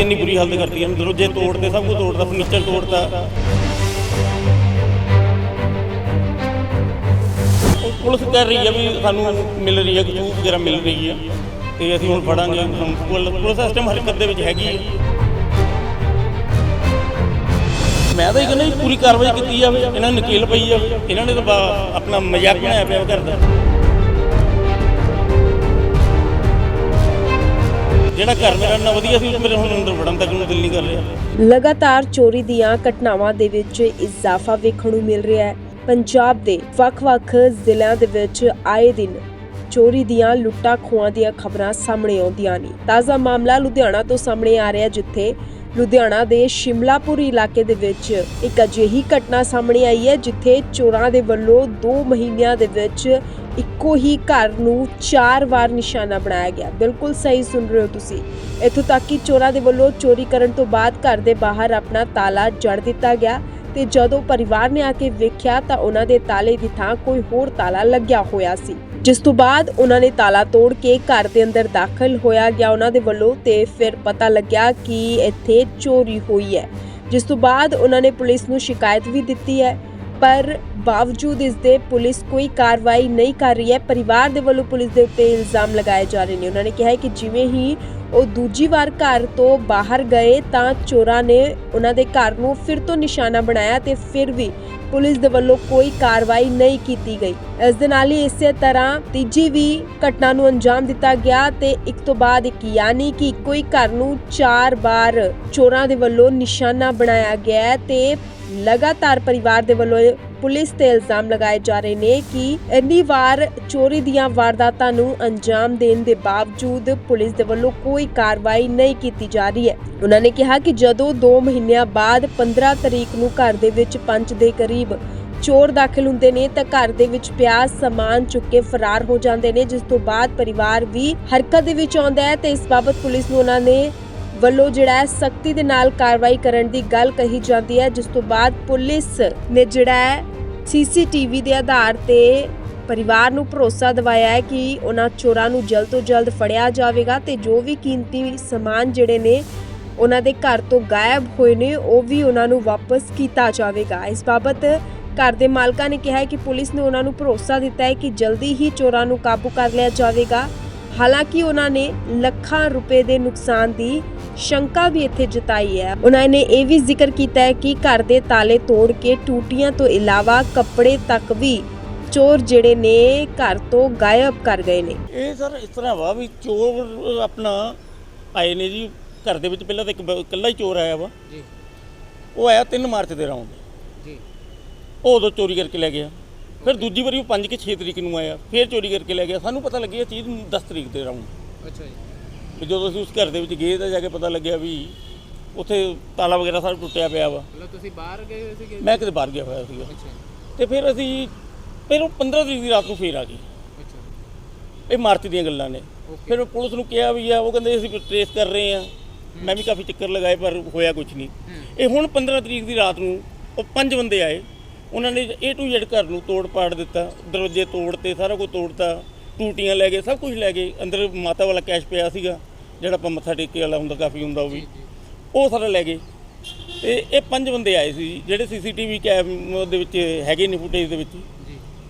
ਦੀ ਇੰਨੀ ਬੁਰੀ ਹਾਲਤ ਕਰਤੀ ਹਨ ਦਰਵਾਜ਼ੇ ਤੋੜਦੇ ਸਭ ਕੁਝ ਤੋੜਦਾ ਫਰਨੀਚਰ ਤੋੜਦਾ ਪੁਲਿਸ ਕਹਿ ਰਹੀ ਹੈ ਵੀ ਸਾਨੂੰ ਮਿਲ ਰਹੀ ਹੈ ਕਿ ਵਗੈਰਾ ਮਿਲ ਰਹੀ ਹੈ। ਤੇ ਅਸੀਂ ਹੁਣ ਫੜਾਂਗੇ, ਹੁਣ ਪੁਲ- ਪੁਲਿਸ ਸਿਸਟਮ ਹਰਕਤ ਦੇ ਵਿੱਚ ਹੈਗੀ ਹੈ। ਮੈਂ ਤਾਂ ਇਹ ਕਹਿੰਦਾ ਪੂਰੀ ਕਾਰਵਾਈ ਕੀਤੀ ਜਾਵੇ, ਇਹਨਾਂ ਨੂੰ ਨਕੇਲ ਪਈ ਜਾਵੇ। ਇਹਨਾਂ ਨੇ ਤਾਂ ਆਪਣਾ ਮਜ਼ਾਕ ਬਣਾਇਆ ਪਿਆ ਘਰ ਜਿਹੜਾ ਘਰ ਮੇਰਾ ਇੰਨਾ ਵਧੀਆ ਸੀ, ਮੇਰੇ ਹੁਣ ਅੰਦਰ ਵੜਨ ਤੱਕ ਨੂੰ ਦਿਲ ਨਹੀਂ ਕਰ ਰਿਹਾ। ਲਗਾਤਾਰ ਚੋਰੀ ਦੀਆਂ ਘਟਨਾਵਾਂ ਦੇ ਵਿੱਚ ਇਜ਼ਾਫਾ ਵੇਖਣ ਨੂੰ ਮਿਲ ਰਿਹਾ ਹੈ। ਪੰਜਾਬ ਦੇ ਵੱਖ-ਵੱਖ ਜ਼ਿਲ੍ਹਿਆਂ ਦੇ ਵਿੱਚ ਆਏ ਦਿਨ ਚੋਰੀ ਦੀਆਂ ਲੁੱਟਾਂ ਖੋਹਾਂ ਦੀਆਂ ਖਬਰਾਂ ਸਾਹਮਣੇ ਆਉਂਦੀਆਂ ਨੇ। ਤਾਜ਼ਾ ਮਾਮਲਾ ਲੁਧਿਆਣਾ ਤੋਂ ਸਾਹਮਣੇ ਆ ਰਿਹਾ ਜਿੱਥੇ ਲੁਧਿਆਣਾ ਦੇ ਸ਼ਿਮਲਾਪੁਰ ਇਲਾਕੇ ਦੇ ਵਿੱਚ ਇੱਕ ਅਜਿਹੀ ਘਟਨਾ ਸਾਹਮਣੇ ਆਈ ਹੈ, ਜਿੱਥੇ ਚੋਰਾਂ ਦੇ ਵੱਲੋਂ 2 ਮਹੀਨਿਆਂ ਦੇ ਵਿੱਚ ਇੱਕੋ ਹੀ ਘਰ ਨੂੰ ਚਾਰ ਵਾਰ ਨਿਸ਼ਾਨਾ ਬਣਾਇਆ ਗਿਆ। ਬਿਲਕੁਲ ਸਹੀ ਸੁਣ ਰਹੇ ਹੋ ਤੁਸੀਂ। ਇੱਥੋਂ ਤੱਕ ਕਿ ਚੋਰਾਂ ਦੇ ਵੱਲੋਂ ਚੋਰੀ ਕਰਨ ਤੋਂ ਬਾਅਦ ਘਰ ਦੇ ਬਾਹਰ ਆਪਣਾ ਤਾਲਾ ਜੜ ਦਿੱਤਾ ਗਿਆ ਤੇ ਜਦੋਂ ਪਰਿਵਾਰ ਨੇ ਆ ਕੇ ਵੇਖਿਆ ਤਾਂ ਉਹਨਾਂ ਦੇ ਤਾਲੇ ਦੀ ਥਾਂ ਕੋਈ ਹੋਰ ਤਾਲਾ ਲੱਗਿਆ ਹੋਇਆ ਸੀ। ਜਿਸ ਤੋਂ ਬਾਅਦ ਉਹਨਾਂ ਨੇ ਤਾਲਾ ਤੋੜ ਕੇ ਘਰ ਦੇ ਅੰਦਰ ਦਾਖਲ ਹੋਇਆ ਗਿਆ ਉਹਨਾਂ ਦੇ ਵੱਲੋਂ ਤੇ ਫਿਰ ਪਤਾ ਲੱਗਿਆ ਕਿ ਇੱਥੇ ਚੋਰੀ ਹੋਈ ਹੈ। ਜਿਸ ਤੋਂ ਬਾਅਦ ਉਹਨਾਂ ਨੇ ਪੁਲਿਸ ਨੂੰ ਸ਼ਿਕਾਇਤ ਵੀ ਦਿੱਤੀ ਹੈ, ਪਰ ਬਾਵਜੂਦ ਇਸ ਦੇ ਪੁਲਿਸ ਕੋਈ ਕਾਰਵਾਈ ਨਹੀਂ ਕਰ ਰਹੀ ਹੈ। ਪਰਿਵਾਰ ਦੇ ਵੱਲੋਂ ਪੁਲਿਸ ਦੇ ਉੱਤੇ ਇਲਜ਼ਾਮ ਲਗਾਏ ਜਾ ਰਹੇ ਨੇ। ਉਹਨਾਂ ਨੇ ਕਿਹਾ ਹੈ ਕਿ ਜਿਵੇਂ ਹੀ ਉਹ ਦੂਜੀ ਵਾਰ ਘਰ ਤੋਂ ਬਾਹਰ ਗਏ ਤਾਂ ਚੋਰਾਂ ਨੇ ਉਹਨਾਂ ਦੇ ਘਰ ਨੂੰ ਫਿਰ ਤੋਂ ਨਿਸ਼ਾਨਾ ਬਣਾਇਆ ਤੇ ਫਿਰ ਵੀ ਪੁਲਿਸ ਦੇ ਵੱਲੋਂ ਕੋਈ ਕਾਰਵਾਈ ਨਹੀਂ ਕੀਤੀ ਗਈ। ਇਸ ਦੇ ਨਾਲ ਹੀ ਇਸੇ ਤਰ੍ਹਾਂ ਤੀਜੀ ਵੀ ਘਟਨਾ ਨੂੰ ਅੰਜਾਮ ਦਿੱਤਾ ਗਿਆ ਤੇ ਇੱਕ ਤੋਂ ਬਾਅਦ ਇੱਕ ਯਾਨੀ ਕਿ ਇੱਕੋ ਹੀ ਘਰ ਨੂੰ ਚਾਰ ਵਾਰ ਚੋਰਾਂ ਦੇ ਵੱਲੋਂ ਨਿਸ਼ਾਨਾ ਬਣਾਇਆ ਗਿਆ ਹੈ ਤੇ ਲਗਾਤਾਰ ਪਰਿਵਾਰ ਦੇ ਵੱਲੋਂ ਪੁਲਿਸ ਤੇ ਇਲਜ਼ਾਮ ਲਗਾਏ ਜਾ ਰਹੇ ਨੇ ਕਿ ਇੰਨੀ ਵਾਰ ਚੋਰੀ ਦੀਆਂ ਵਾਰਦਾਤਾਂ ਨੂੰ ਅੰਜਾਮ ਦੇਣ ਦੇ ਬਾਵਜੂਦ ਪੁਲਿਸ ਦੇ ਵੱਲੋਂ ਕੋਈ ਕਾਰਵਾਈ ਨਹੀਂ ਕੀਤੀ ਜਾ ਰਹੀ ਹੈ। ਉਹਨਾਂ ਨੇ ਕਿਹਾ ਕਿ ਜਦੋਂ 2 ਮਹੀਨਿਆਂ ਬਾਅਦ 15 ਤਰੀਕ ਨੂੰ ਘਰ ਦੇ ਵਿੱਚ ਪੰਜ ਦੇ ਕਰੀਬ ਚੋਰ ਦਾਖਲ ਹੁੰਦੇ ਨੇ ਤਾਂ ਘਰ ਦੇ ਵਿੱਚ ਪਿਆ ਸਮਾਨ ਚੁੱਕ ਕੇ ਫਰਾਰ ਹੋ ਜਾਂਦੇ ਨੇ, ਜਿਸ ਤੋਂ ਬਾਅਦ ਪਰਿਵਾਰ ਵੀ ਹਰਕਤ ਦੇ ਵਿੱਚ ਆਉਂਦਾ ਹੈ ਤੇ ਇਸ ਬਾਬਤ ਪੁਲਿਸ ਨੂੰ ਉਹਨਾਂ ਨੇ ਵੱਲੋਂ ਜਿਹੜਾ ਹੈ ਸਖਤੀ ਦੇ ਨਾਲ ਕਾਰਵਾਈ ਕਰਨ ਦੀ ਗੱਲ ਕਹੀ ਜਾਂਦੀ ਹੈ, ਜਿਸ ਤੋਂ ਬਾਅਦ ਪੁਲਿਸ ਨੇ ਜਿਹੜਾ ਹੈ ਸੀਸੀਟੀਵੀ ਦੇ ਆਧਾਰ ਤੇ ਪਰਿਵਾਰ ਨੂੰ ਭਰੋਸਾ ਦਿਵਾਇਆ ਹੈ ਕਿ ਉਹਨਾਂ ਚੋਰਾਂ ਨੂੰ ਜਲਦ ਤੋਂ ਜਲਦ ਫੜਿਆ ਜਾਵੇਗਾ ਤੇ ਜੋ ਵੀ ਕੀਮਤੀ ਸਮਾਨ ਜਿਹੜੇ ਨੇ ਉਹਨਾਂ ਦੇ ਘਰ ਤੋਂ ਗਾਇਬ ਹੋਏ ਨੇ, ਉਹ ਵੀ ਉਹਨਾਂ ਨੂੰ ਵਾਪਸ ਕੀਤਾ ਜਾਵੇਗਾ। ਇਸ ਬਾਬਤ ਘਰ ਦੇ ਮਾਲਕਾਂ ਨੇ ਕਿਹਾ ਹੈ ਕਿ ਪੁਲਿਸ ਨੇ ਉਹਨਾਂ ਨੂੰ ਭਰੋਸਾ ਦਿੱਤਾ ਹੈ ਕਿ ਜਲਦੀ ਹੀ ਚੋਰਾਂ ਨੂੰ ਕਾਬੂ ਕਰ ਲਿਆ ਜਾਵੇਗਾ। ਹਾਲਾਂਕਿ ਉਹਨਾਂ ਨੇ ਲੱਖਾਂ ਰੁਪਏ ਦੇ ਨੁਕਸਾਨ ਦੀ ਸ਼ੰਕਾ ਵੀ ਇੱਥੇ ਜਤਾਈ ਹੈ। ਉਹਨਾਂ ਨੇ ਇਹ ਵੀ ਜ਼ਿਕਰ ਕੀਤਾ ਹੈ ਕਿ ਘਰ ਦੇ ਤਾਲੇ ਤੋੜ ਕੇ ਟੂਟੀਆਂ ਤੋਂ ਇਲਾਵਾ ਕੱਪੜੇ ਤੱਕ ਵੀ ਚੋਰ ਜਿਹੜੇ ਨੇ ਘਰ ਤੋਂ ਗਾਇਬ ਕਰ ਗਏ ਨੇ। ਇਹ ਸਰ ਇਸ ਤਰ੍ਹਾਂ ਵਾ ਵੀ ਚੋਰ ਆਪਣਾ ਆਏ ਨੇ ਜੀ। ਘਰ ਦੇ ਵਿੱਚ ਪਹਿਲਾਂ ਤਾਂ ਇੱਕ ਇਕੱਲਾ ਹੀ ਚੋਰ ਆਇਆ ਵਾ। ਜੀ। ਉਹ ਆਇਆ 3 ਮਾਰਚ ਦੇ ਰਾਉਂਡ ਜੀ। ਉਹ ਉਦੋਂ ਚੋਰੀ ਕਰਕੇ ਲੈ ਗਿਆ। ਫਿਰ ਦੂਜੀ ਵਾਰੀ ਉਹ 5 ਕਿ 6 ਤਰੀਕ ਨੂੰ ਆਇਆ। ਫਿਰ ਚੋਰੀ ਕਰਕੇ ਲੈ ਗਿਆ। ਸਾਨੂੰ ਪਤਾ ਲੱਗਿਆ ਚੀਜ਼ ਨੂੰ 10 ਤਰੀਕ ਦੇ ਰਾਉਂਡ ਅੱਛਾ ਜੀ। ਵੀ ਜਦੋਂ ਅਸੀਂ ਉਸ ਘਰ ਦੇ ਵਿੱਚ ਗਏ ਤਾਂ ਜਾ ਕੇ ਪਤਾ ਲੱਗਿਆ ਵੀ ਉੱਥੇ ਤਾਲਾ ਵਗੈਰਾ ਸਾਰਾ ਟੁੱਟਿਆ ਪਿਆ ਵਾ। ਮਤਲਬ ਤੁਸੀਂ ਬਾਹਰ ਗਏ ਹੋਏ ਸੀਗੇ? ਮੈਂ ਕਿਤੇ ਬਾਹਰ ਗਿਆ ਹੋਇਆ ਸੀਗਾ। ਤੇ ਫਿਰ ਅਸੀਂ ਫਿਰ ਉਹ 15 ਤਰੀਕ ਦੀ ਰਾਤ ਨੂੰ ਫੇਰ ਆ ਗਏ। ਇਹ ਮਾਰਚ ਦੀਆਂ ਗੱਲਾਂ ਨੇ। ਫਿਰ ਪੁਲਿਸ ਨੂੰ ਕਿਹਾ ਵੀ ਆ ਉਹ ਕਹਿੰਦੇ ਅਸੀਂ ਟ੍ਰੇਸ ਕਰ ਰਹੇ ਆ ਮੈਂ ਵੀ ਕਾਫੀ ਚੱਕਰ ਲਗਾਏ ਪਰ ਹੋਇਆ ਕੁਝ ਨਹੀਂ। ਇਹ ਹੁਣ 15 ਤਰੀਕ ਦੀ ਰਾਤ ਨੂੰ ਉਹ ਪੰਜ ਬੰਦੇ ਆਏ। ਉਹਨਾਂ ਨੇ A to Z ਘਰ ਨੂੰ ਤੋੜ ਪਾੜ ਦਿੱਤਾ। ਦਰਵਾਜ਼ੇ ਤੋੜਤੇ ਸਾਰਾ ਕੁਝ ਤੋੜਤਾ। ਟੂਟੀਆਂ ਲੈ ਗਏ ਸਭ ਕੁਝ ਲੈ ਗਏ। ਅੰਦਰ ਮਾਤਾ ਵਾਲਾ ਕੈਸ਼ ਪਿਆ ਸੀਗਾ। ਜਿਹੜਾ ਆਪਾਂ ਮੱਥਾ ਟੇਕੇ ਵਾਲਾ ਹੁੰਦਾ ਕਾਫੀ ਹੁੰਦਾ ਉਹ ਵੀ। ਉਹ ਸਾਰਾ ਲੈ ਗਏ। ਤੇ ਇਹ ਪੰਜ ਬੰਦੇ ਆਏ ਸੀ ਜਿਹੜੇ ਸੀਸੀਟੀਵੀ ਕੈਮ ਦੇ ਵਿੱਚ ਹੈਗੇ ਨੇ ਫੁਟੇਜ ਦੇ ਵਿੱਚ।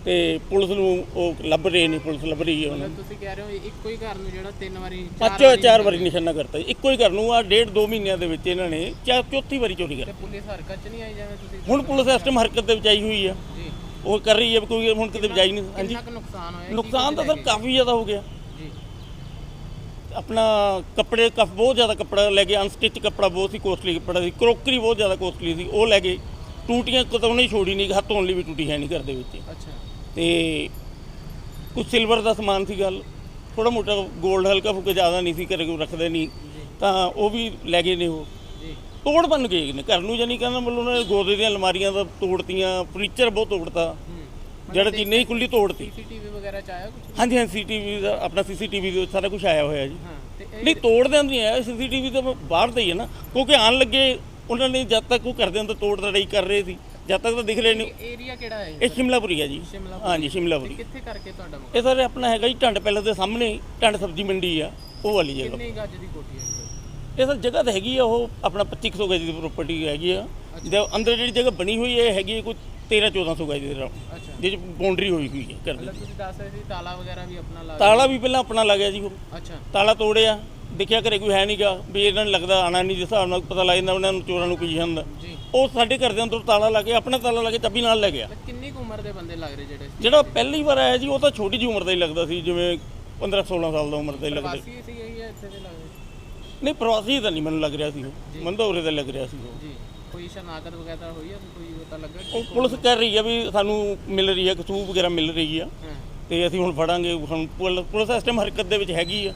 ਤੇ ਪੁਲਿਸ ਨੂੰ ਉਹ ਲੱਭ ਰਹੇ ਨੇ ਪੁਲਿਸ ਲੱਭ ਰਹੀ ਹੈ ਉਹਨਾਂ ਨੂੰ। ਤੁਸੀਂ ਕਹਿ ਰਹੇ ਹੋ ਇੱਕੋ ਹੀ ਘਰ ਨੂੰ ਜਿਹੜਾ ਤਿੰਨ ਵਾਰੀ ਅੱਛਾ ਚਾਰ ਵਾਰੀ ਨਿਸ਼ਾਨਾ ਕਰਤਾ। ਇੱਕੋ ਹੀ ਘਰ ਨੂੰ। ਆ ਡੇਢ ਦੋ ਮਹੀਨਿਆਂ ਦੇ ਵਿੱਚ ਇਹਨਾਂ ਨੇ ਚਾ ਚੌਥੀ ਵਾਰੀ ਚੋਰੀ ਤੇ ਕਰ ਪੁਲਿਸ ਹਰਕਤ ਚ ਨਹੀਂ ਆਈ ਜਾਵੇ ਤੁਸੀਂ ਹੁਣ ਪੁਲਿਸ ਸਿਸਟਮ ਹਰਕਤ ਦੇ ਵਿੱਚ ਆਈ ਹੋਈ ਆ। ਜੀ। ਉਹ ਕਰ ਰਹੀ ਹੈ ਕੋਈ ਹੁਣ ਕਿਤੇ ਵਜਾਈ ਨਹੀਂ ਹਾਂਜੀ। ਨੁਕਸਾਨ ਹੋਇਆ ਨੁਕਸਾਨ ਤਾਂ ਸਰ ਕਾਫੀ ਜ਼ਿਆਦਾ ਹੋ ਗਿਆ। ਆਪਣਾ ਕੱਪੜੇ ਕਫ ਬਹੁਤ ਜ਼ਿਆਦਾ ਕੱਪੜਾ ਲੈ ਗਏ ਅਨਸਟਿਚ ਕੱਪੜਾ ਬਹੁਤ ਸੀ ਕੋਸਟਲੀ ਕੱਪੜਾ ਸੀ ਕਰੋਕਰੀ ਬਹੁਤ ਜ਼ਿਆਦਾ ਕੋਸਟਲੀ ਸੀ ਉਹ ਲੈ ਗਏ ਟੂਟੀਆਂ ਕਦੋਂ ਨਹੀਂ ਛੋੜੀ ਨਹੀਂ ਹੱਥ ਧੋਣ ਲਈ ਵੀ ਟੂਟੀ ਹੈ ਨਹੀਂ ਘਰ ਦੇ ਵਿੱਚ। ਅੱਛਾ। ਤੇ ਕੁਝ ਸਿਲਵਰ ਦਾ ਸਮਾਨ ਸੀ ਗੱਲ ਥੋੜਾ ਮੋਟਾ 골ਡ ਹਲਕਾ ਫੁਲਕਾ ਜ਼ਿਆਦਾ ਨਹੀਂ ਸੀ ਘਰੇ ਕੋਈ ਰੱਖਦੇ ਨਹੀਂ ਤਾਂ ਉਹ ਵੀ ਲੈ ਗਏ ਨੇ ਉਹ। ਤੋੜ ਬਣ ਗਏ ਨੇ ਘਰ ਨੂੰ ਜਾਨੀ ਕਹਿੰਦਾ ਮਤਲਬ ਉਹਨਾਂ ਨੇ ਗੋਦੇ ਦੀਆਂ ਅਲਮਾਰੀਆਂ ਦਾ ਤੋੜਤੀਆਂ ਫਰਨੀਚਰ ਬਹੁਤ ਤੋੜਤਾ। ਹੂੰ। ਜਿਹੜਾ ਚੀਜ਼ ਨਹੀਂ ਖੁੱਲੀ ਤੋੜਤੀ। ਸੀਸੀਟੀਵੀ ਵਗੈਰਾ ਚ ਆਇਆ ਕੁਝ ਹਾਂਜੀ ਹਾਂ ਸੀਟੀਵੀ ਦਾ ਆਪਣਾ ਸੀਸੀਟੀਵੀ ਦੇ ਸਾਰਾ ਕੁਝ ਆਇਆ ਹੋਇਆ ਜੀ। ਨਹੀਂ ਤੋੜਦੇ ਨਹੀਂ ਆਇਆ ਸੀਸੀਟੀਵੀ ਤਾਂ ਬਾਹਰ ਦਾ ਹੀ ਹੈ ਨਾ। ਕਿਉਂਕਿ ਆਣ ਲੱਗੇ ਉਹਨਾਂ ਨੇ ਜਦ ਤੱਕ ਉਹ ਕਰਦੇ ਅੰਦਰ ਤੋੜ ਤੜਾਈ ਕਰ ਰਹੇ ਸੀ ਜਦ ਤੱਕ ਤਾਂ ਦਿਖ ਰਹੇ ਏਰੀਆ ਕਿਹੜਾ ਹੈ ਇਹ? ਸ਼ਿਮਲਾਪੁਰੀ ਹੈ ਜੀ। ਹਾਂਜੀ ਸ਼ਿਮਲਾਪੁਰੀ। ਕਿੱਥੇ ਕਰਕੇ ਤੁਹਾਡਾ? ਇਹ ਸਾਰੇ ਆਪਣਾ ਹੈਗਾ ਜੀ ਢੰਡ ਪਹਿਲਾਂ ਦੇ ਸਾਹਮਣੇ ਢੰਡ ਸਬਜ਼ੀ ਮੰਡੀ ਆ ਉਹ ਵਾਲੀ ਜਗ੍ਹਾ। ਕਿੰਨੀ ਗੱਜ ਦੀ ਕੋਠੀ ਹੈ? ਇਹ ਸਰ ਜਗ੍ਹਾ ਤਾਂ ਹੈਗੀ ਆ ਉਹ ਆਪਣਾ 2500 ਗਜ ਦੀ ਪ੍ਰਾਪਰਟੀ ਹੈਗੀ ਆ। ਜੇ ਅੰਦਰ ਜਿਹੜੀ ਜਗ੍ਹਾ ਬਣੀ ਹੋਈ ਹੈ ਹੈਗੀ ਕੋਈ 13 1400 ਗਜ ਦੇ ਰਾਉਂ ਅੱਛਾ। ਜਿਹਦੇ ਬਾਉਂਡਰੀ ਹੋਈ ਹੋਈ ਹੈ ਘਰ ਦੀ। ਮਤਲਬ ਤੁਸੀਂ ਦੱਸ ਰਹੇ ਸੀ ਤਾਲਾ ਵਗੈਰਾ ਵੀ ਆਪਣਾ ਲਾ ਤਾਲਾ ਵੀ ਪਹਿਲਾਂ ਆਪਣਾ ਲੱਗਿਆ ਜੀ ਉਹ। ਅੱਛਾ। ਤਾਲਾ ਤੋੜਿਆ। ਦੇਖਿਆ ਘਰੇ ਕੋਈ ਹੈ ਨਹੀਂਗਾ ਵੀ ਇਹਨਾਂ ਨੂੰ ਲੱਗਦਾ ਆਣਾ ਨਹੀਂ ਜਿਸ ਹਿਸਾਬ ਨਾਲ ਪਤਾ ਲੱਗ ਜਾਂਦਾ ਉਹਨਾਂ ਨੂੰ ਚੋਰਾਂ ਨੂੰ ਕੋਈ ਜਾਂਦਾ। ਜੀ। ਉਹ ਸਾਡੇ ਘਰ ਦੇ ਅੰਦਰ ਤਾਲਾ ਲਾ ਕੇ ਆਪਣਾ ਤਾਲਾ ਲਾ ਕੇ ਚਾਬੀ ਨਾਲ ਲੈ ਗਿਆ। ਕਿੰਨੀ ਕੁ ਉਮਰ ਦੇ ਬੰਦੇ ਲੱਗ ਰਹੇ ਜਿਹੜੇ ਜਿਹੜਾ ਪਹਿਲੀ ਵਾਰ ਆਇਆ ਜੀ ਉਹ ਤਾਂ ਛੋਟੀ ਜਿਹੀ ਉਮਰ ਦਾ ਹੀ ਲੱਗਦਾ ਸੀ ਜਿਵੇਂ 15 16 ਸਾਲ ਦਾ ਉਮਰ ਦਾ ਹੀ ਲੱਗਦਾ ਸੀ। ਪ੍ਰਵਾਸੀ ਸੀਗੇ ਜਾਂ ਇੱਥੇ ਦੇ ਲੱਗ ਰਹੇ? ਨਹੀਂ ਪ੍ਰਵਾਸੀ ਤਾਂ ਨਹੀਂ ਮੈਨੂੰ ਲੱਗ ਰਿਹਾ ਸੀ ਉਹ। ਮੈਨੂੰ ਤਾਂ ਉਰੇ ਦਾ ਲੱਗ ਰਿਹਾ ਸੀ ਉਹ। ਜੀ। ਕੋਈ ਸ਼ਨਾਖਤ ਵਗੈਰਾ ਹੋਈ ਹੈ ਕੋਈ ਪਤਾ ਲੱਗਾ ਉਹ ਪੁਲਿਸ ਕਹਿ ਰਹੀ ਆ ਵੀ ਸਾਨੂੰ ਮਿਲ ਰਹੀ ਆ ਕਸੂਬ ਵਗੈਰਾ ਮਿਲ ਰਹੀ ਆ। ਤੇ ਅਸੀਂ ਹੁਣ ਫੜਾਂਗੇ ਪੁਲ- ਪੁਲਿਸ ਇਸ ਟਾਈਮ ਹਰਕਤ ਦੇ ਵਿੱਚ ਹੈਗੀ ਆ।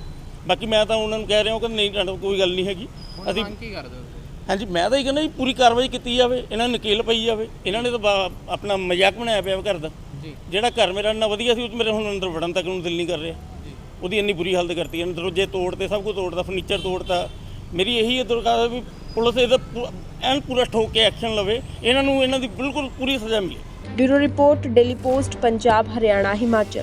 ਬਾਕੀ ਮੈਂ ਤਾਂ ਉਹਨਾਂ ਨੂੰ ਕਹਿ ਰਿਹਾ ਕਿ ਨਹੀਂ ਤੁਹਾਡੇ ਕੋਈ ਗੱਲ ਨਹੀਂ ਹੈਗੀ। ਹੁਣ ਅਸੀਂ ਮੰਗ ਕੀ ਕਰਦੇ ਹੋ? ਤੁਸੀਂ ਹਾਂਜੀ ਮੈਂ ਤਾਂ ਇਹ ਕਹਿੰਦਾ ਜੀ ਪੂਰੀ ਕਾਰਵਾਈ ਕੀਤੀ ਜਾਵੇ ਇਹਨਾਂ ਨੂੰ ਨਕੇਲ ਪਈ ਜਾਵੇ। ਇਹਨਾਂ ਨੇ ਤਾਂ ਬਾ- ਆਪਣਾ ਮਜ਼ਾਕ ਬਣਾਇਆ ਪਿਆ ਘਰ ਦਾ। ਜੀ। ਜਿਹੜਾ ਘਰ ਮੇਰਾ ਇੰਨਾ ਵਧੀਆ ਸੀ ਉਹ 'ਚ ਮੇਰੇ ਹੁਣ ਅੰਦਰ ਵੜਨ ਤੱਕ ਨੂੰ ਦਿਲ ਨਹੀਂ ਕਰ ਰਿਹਾ। ਜੀ। ਉਹਦੀ ਇੰਨੀ ਬੁਰੀ ਹਾਲਤ ਕਰਤੀ ਹੈ ਦਰਵਾਜ਼ੇ ਤੋੜਤੇ ਸਭ ਕੁਝ ਤੋੜਤਾ ਫਰਨੀਚਰ ਤੋੜਤਾ। ਮੇਰੀ ਇਹੀ ਦਰਕਾਰ ਹੈ ਵੀ ਪੁਲਿਸ ਇਹਦਾ ਐਨ ਪੂਰਾ ਠੋਕ ਕੇ ਐਕਸ਼ਨ ਲਵੇ, ਇਹਨਾਂ ਨੂੰ ਇਹਨਾਂ ਦੀ ਬਿਲਕੁਲ ਪੂਰੀ ਸਜ਼ਾ ਮਿਲੇ। Bureau report, daily post, Punjab, Haryana, Himachal.